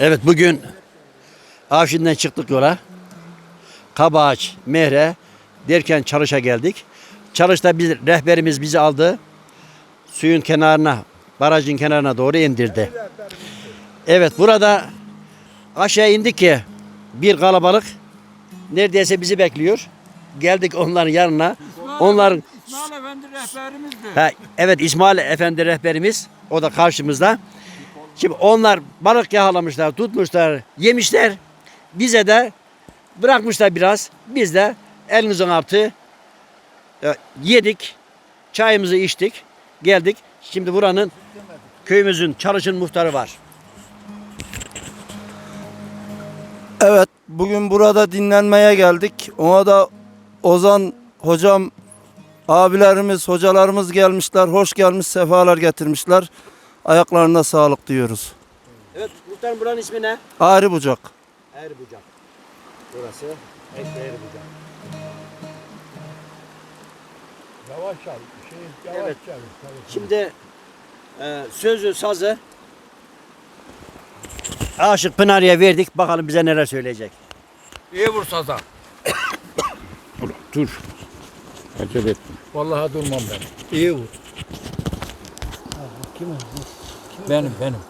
Evet bugün Afşin'den çıktık yola. Kabağaç, Mehre derken Çalış'a geldik. Çalış'ta bir rehberimiz bizi aldı. Suyun kenarına, barajın kenarına doğru indirdi. Evet burada aşağı indik ki bir kalabalık neredeyse bizi bekliyor. Geldik onların yanına. Onların İsmail Efendi rehberimizdi. Ha, evet İsmail Efendi rehberimiz. O da karşımızda. Şimdi onlar balık yakalamışlar, tutmuşlar, yemişler. Bize de bırakmışlar biraz. Biz de elimizin altı e, yedik. Çayımızı içtik. Geldik. Şimdi buranın köyümüzün çalışın muhtarı var. Evet, bugün burada dinlenmeye geldik. Ona da Ozan hocam, abilerimiz, hocalarımız gelmişler. Hoş gelmiş, sefalar getirmişler. Ayaklarına sağlık diyoruz. Evet muhtarım buranın ismi ne? Ağrı Bucak. Erbucak. Burası Erbucak. Yavaş al. Şey, yavaş Evet. gel. Şimdi e, sözü sazı Aşık Pınar'ya verdik. Bakalım bize neler söyleyecek. İyi vur saza. Dur. Acele etme. Vallahi durmam ben. İyi vur. Benim benim.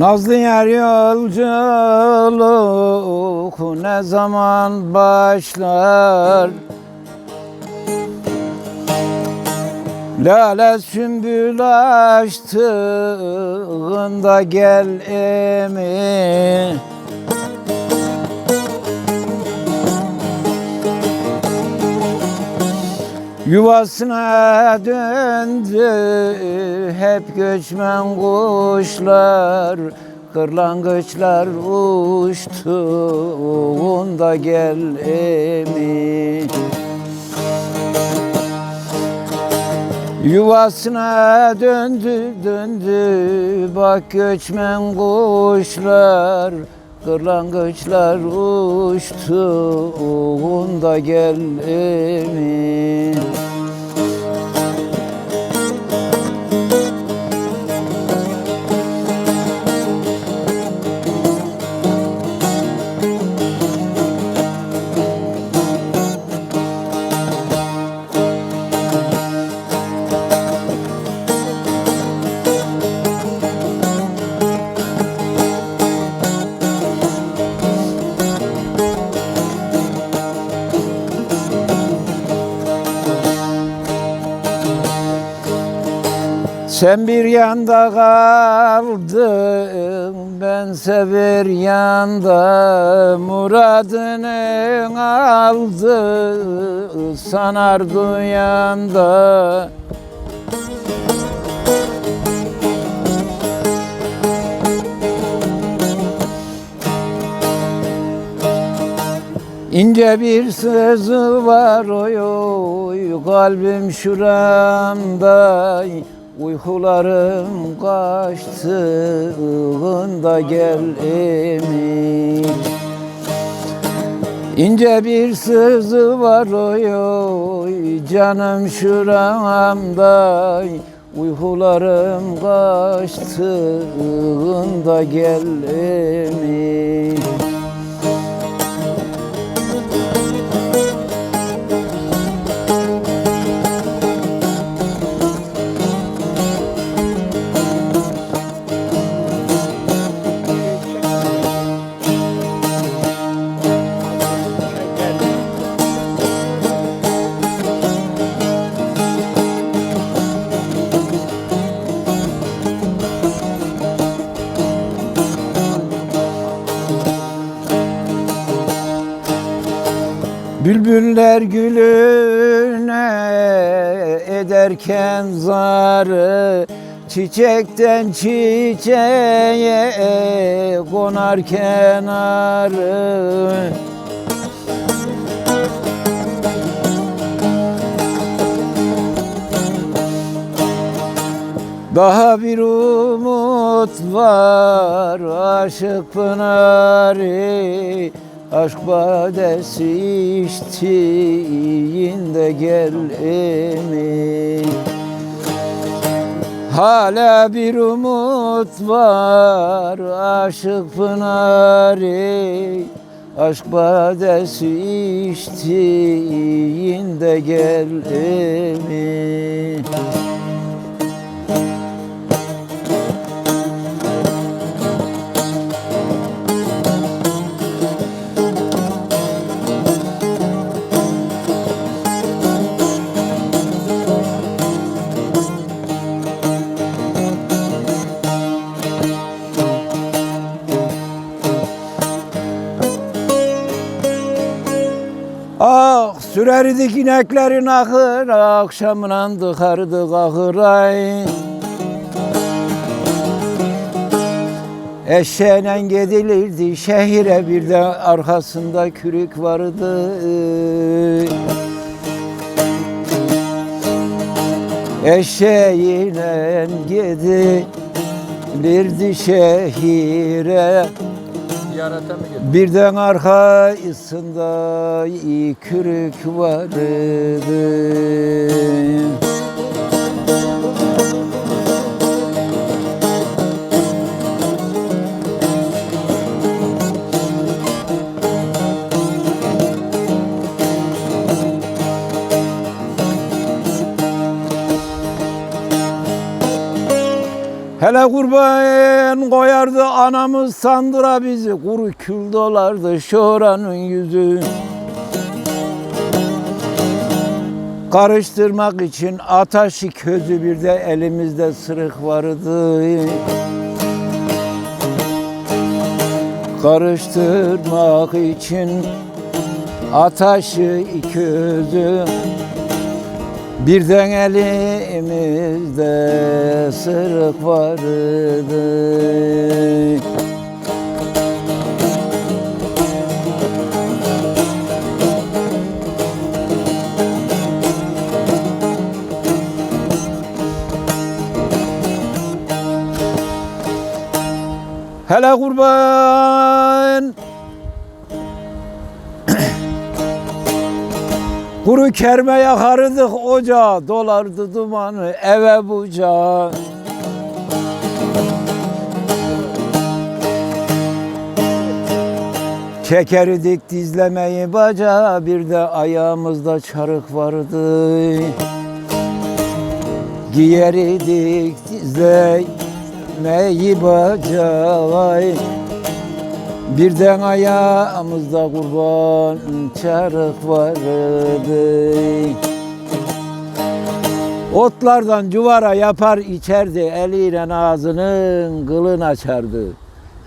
Nazlı yer yolculuk ne zaman başlar? Lale sümbül açtığında gel emi Yuvasına döndü. Hep göçmen kuşlar Kırlangıçlar uçtuğunda gel emi. Yuvasına döndü döndü. Bak göçmen kuşlar Kırlangıçlar uçtuğunda gel emi Sen bir yanda kaldın, bense bir yanda. Muradını aldı, sanar duyanda İnce bir sözü var oy oy kalbim şuramda Uykularım kaçtığında gel emi İnce bir sözü var oy oy canım şuramda. Uykularım kaçtığında gel emi Bülbüller gülüne ederken zarı Çiçekten çiçeğe konarken arı Daha bir umut var aşık pınarı Aşk badesi içtiğinde gel emin Hala bir umut var aşık pınarı. Aşk badesi içtiğinde gel emin sürerdik ineklerin ahır Akşamına dıkardık ahıray Eşeğle gidilirdi şehire bir de arkasında kürük vardı. Eşeğiyle gidilirdi şehire Ziyarete mi girdin? Birden arkasında kürük vardı. Hele kurban koyardı anamız sandıra bizi. Kuru kül dolardı şoranın yüzü. Karıştırmak için ataşı közü bir de elimizde sırık vardı. Karıştırmak için ataşı közü Birden elimizde sırık vardı. Hele kurban Kuru kerme yakardık ocağa Dolardı dumanı eve bucağa Çekerdik dizlemeyi baca Bir de ayağımızda çarık vardı. Giyeridik dizlemeyi baca Birden ayağımızda kurban çarık vardı. Otlardan cuvara yapar içerdi eliyle ağzının kılını açardı.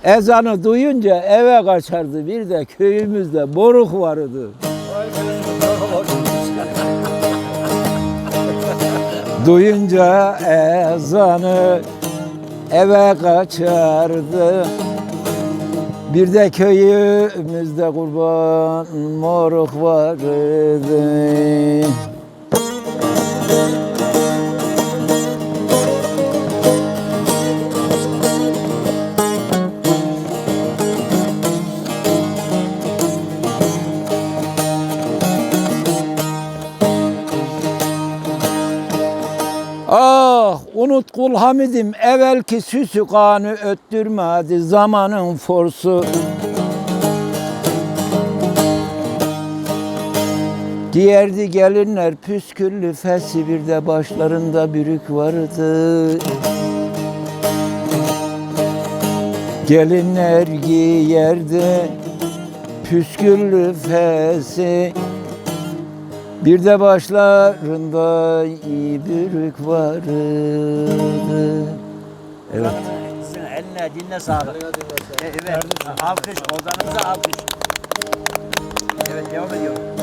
Ezanı duyunca eve kaçardı bir de köyümüzde boruk vardı. Duyunca ezanı eve kaçardı bir de köyümüzde kurban moruk vardı. Ah unut kul hamidim evvelki süsü kanı öttürmedi zamanın forsu. Giyerdi gelinler püsküllü fesi bir de başlarında bürük vardı. Gelinler giyerdi püsküllü fesi bir de başlarında bürük vardı. Evet. Sizin eline dinle sağlık. E, evet. Alkış. Ozanımıza alkış. Evet devam ediyor.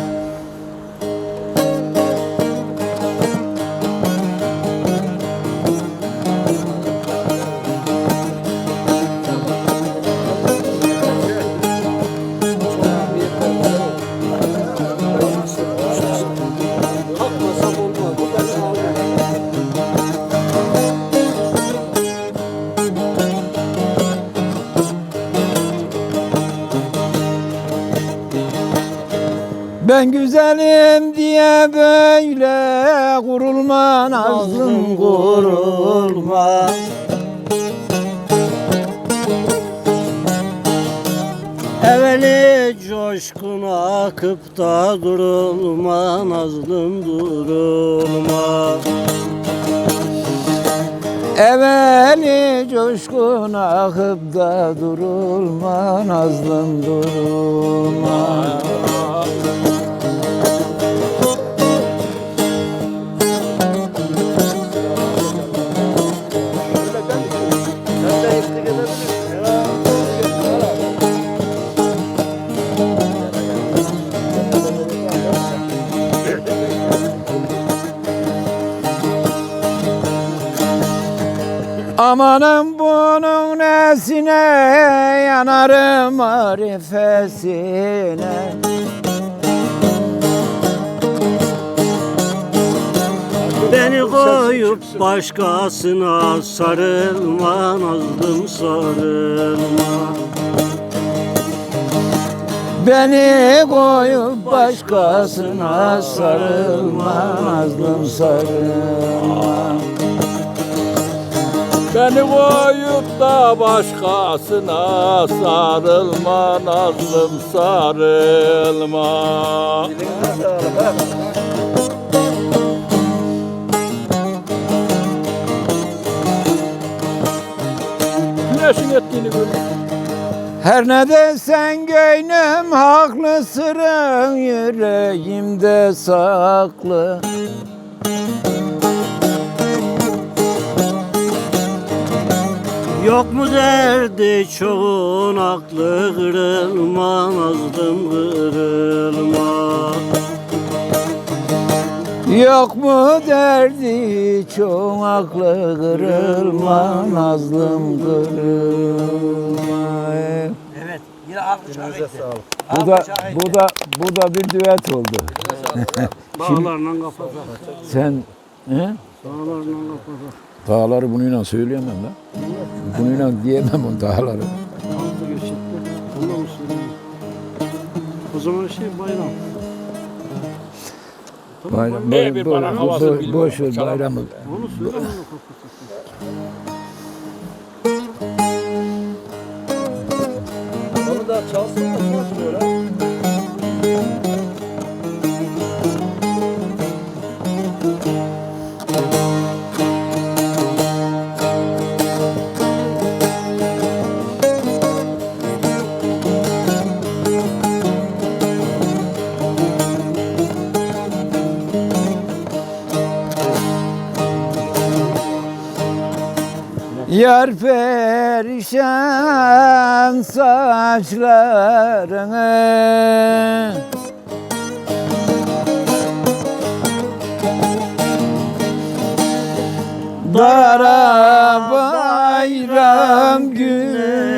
Ben güzelim diye böyle kurulma nazlım kurulma Evveli coşkun akıp da durulma Nazlım durulma Evveli coşkun akıp da durulma nazlım durulma Amanım bunun nesine yanarım marifesine Beni koyup başkasına sarılma Nazlım sarılma Beni koyup başkasına sarılma Nazlım sarılma Beni koyup da başkasına sarılma Nazlım sarılma. Güneşin ettiğini. Her ne desen gönlüm haklı sırrın yüreğimde saklı Yok mu derdi çoğun aklı kırılma Nazlım kırılma Yok mu derdi çok aklı kırılma Nazlım kırılma Evet. Yine alkış alkış. Bu da bu da bu da bir düet oldu. Bağlarla kapatak Sen he? Bağlarla kapatak Dağları bununla söyleyemem lan. Bununla diyemem o dağları. Altı gerçekten Ondan mı söyleyeyim O zaman şey bayram Bayram, Ne bir bana havası bilmiyorum. boş ver Çalalım. bayramı. Onu söyle onu kapatak Onu da çalsın da söyle. Yar perişan saçlarını. Dara bayram gününde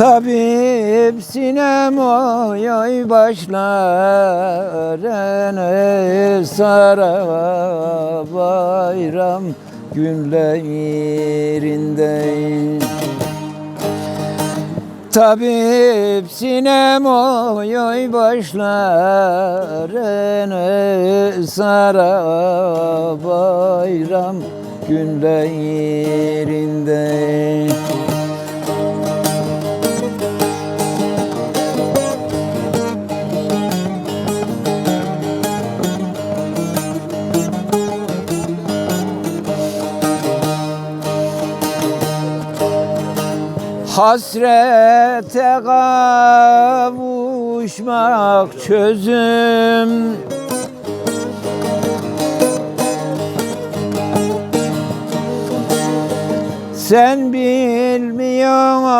Tabip sinem oy oy başlarını sara bayram günlerinde Tabip sinem oy oy başlarını sara bayram günlerinde Hasrete kavuşmak çözüm. Sen bilmiyorsun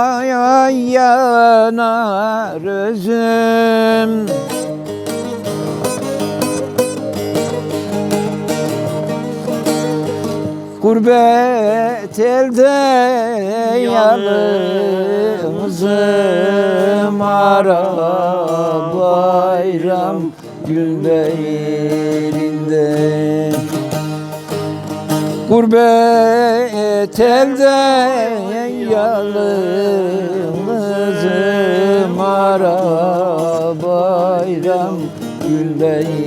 yanar özüm Gurbet elde yalnızım ara bayram günlerinde. Gurbet telde yalnızım ara bayram günlerinde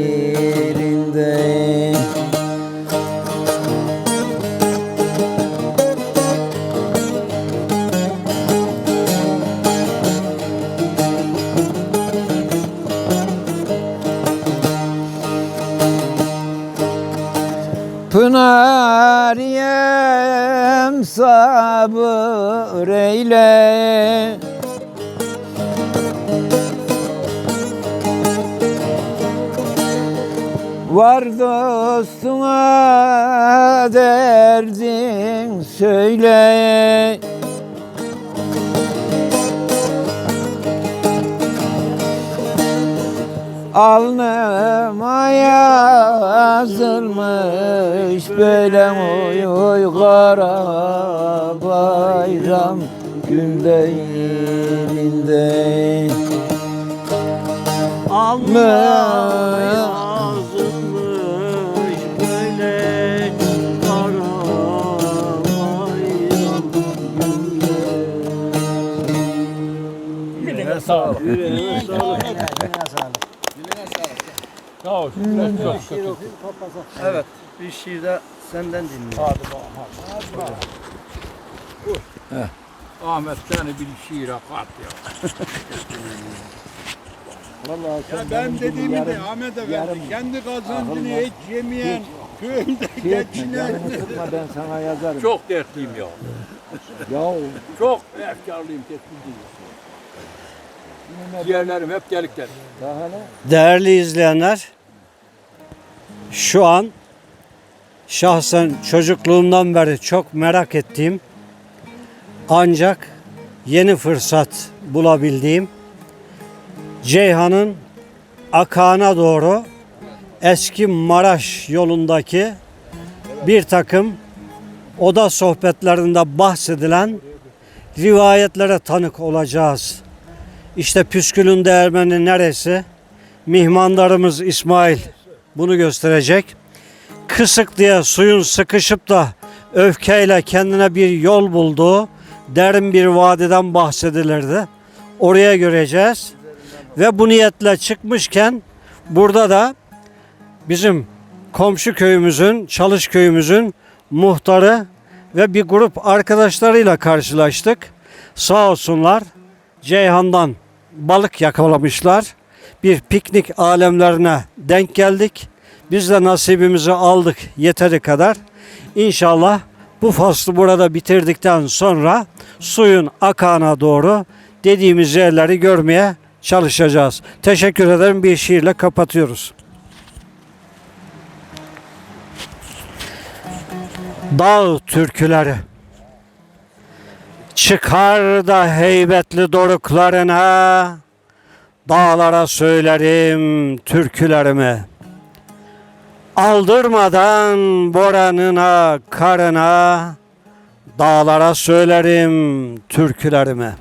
Pınar yem sabır eyle. Var dostuna derdin söyle Alnıma yazılmış böyle oy oy kara bayram günlerinde Alnıma yazılmış böyle kara bayram sağlık. Yüreğine sağlık. Şükür. Evet, bir şiir de senden dinleyelim. Hadi bakalım. Hadi. Ahmet seni bir şiire kat ya. Vallahi Ya ben dediğimi de Ahmet Efendi kendi kazancını hiç yemeyen köyünde geçinen Tutma ben sana yazarım. Çok dertliyim ya. Ya Çok efkarlıyım değil. Ciğerlerim hep delik delik. Değerli izleyenler, şu an şahsen çocukluğumdan beri çok merak ettiğim ancak yeni fırsat bulabildiğim Ceyhan'ın Akan'a doğru eski Maraş yolundaki bir takım oda sohbetlerinde bahsedilen rivayetlere tanık olacağız. İşte püskülün değermeni neresi? Mihmandarımız İsmail bunu gösterecek. Kısık diye suyun sıkışıp da öfkeyle kendine bir yol bulduğu derin bir vadiden bahsedilirdi. Oraya göreceğiz. Ve bu niyetle çıkmışken burada da bizim komşu köyümüzün, çalış köyümüzün muhtarı ve bir grup arkadaşlarıyla karşılaştık. Sağ olsunlar Ceyhan'dan balık yakalamışlar. Bir piknik alemlerine denk geldik. Biz de nasibimizi aldık yeteri kadar. İnşallah bu faslı burada bitirdikten sonra suyun akağına doğru dediğimiz yerleri görmeye çalışacağız. Teşekkür ederim. Bir şiirle kapatıyoruz. Dağ türküleri Çıkar da heybetli doruklarına Dağlara söylerim türkülerimi. Aldırmadan boranına karına Dağlara söylerim türkülerimi.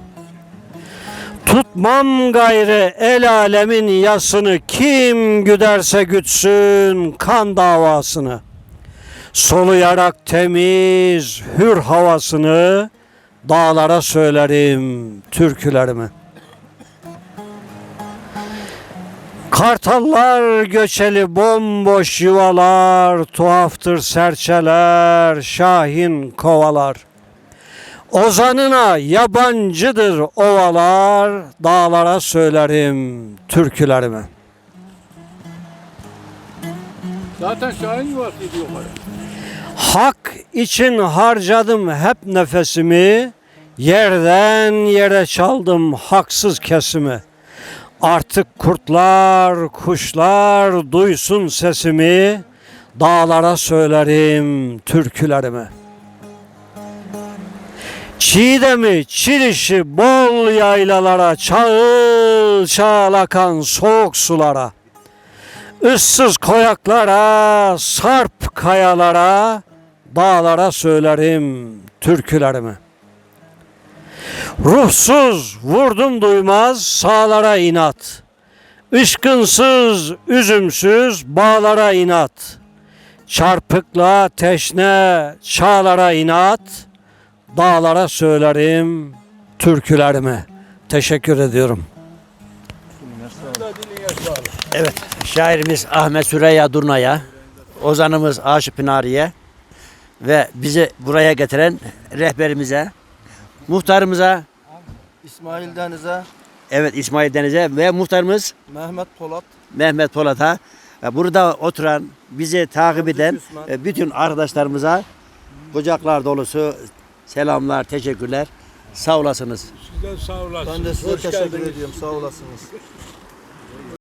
Tutmam gayrı el alemin yasını Kim güderse gütsün kan davasını. Soluyarak temiz hür havasını Dağlara söylerim türkülerimi. Kartallar göçeli bomboş yuvalar, tuhaftır serçeler, şahin kovalar. Ozanına yabancıdır ovalar, dağlara söylerim türkülerimi. Zaten Şahin yuvası diyorlar. Hak için harcadım hep nefesimi, yerden yere çaldım haksız kesimi. Artık kurtlar, kuşlar duysun sesimi, dağlara söylerim türkülerimi. Çiğdemi, çilişi bol yaylalara, çağıl çağıl akan soğuk sulara. Issız koyaklara, sarp kayalara, dağlara söylerim türkülerimi. Ruhsuz vurdum duymaz sağlara inat. Işkınsız, üzümsüz bağlara inat. Çarpıkla teşne çağlara inat. dağlara söylerim türkülerimi. Teşekkür ediyorum. Evet, şairimiz Ahmet Süreyya Durna'ya, ozanımız Aşık Pınarı'ya ve bizi buraya getiren rehberimize, muhtarımıza, İsmail Deniz'e, evet İsmail Deniz'e ve muhtarımız Mehmet Polat, Mehmet Polat'a, ve burada oturan, bizi takip eden e, bütün arkadaşlarımıza kucaklar dolusu selamlar, teşekkürler. Sağ olasınız. Sizden sağ olasın. ben de size Hoş teşekkür geldiniz. ediyorum. Sağ olasınız.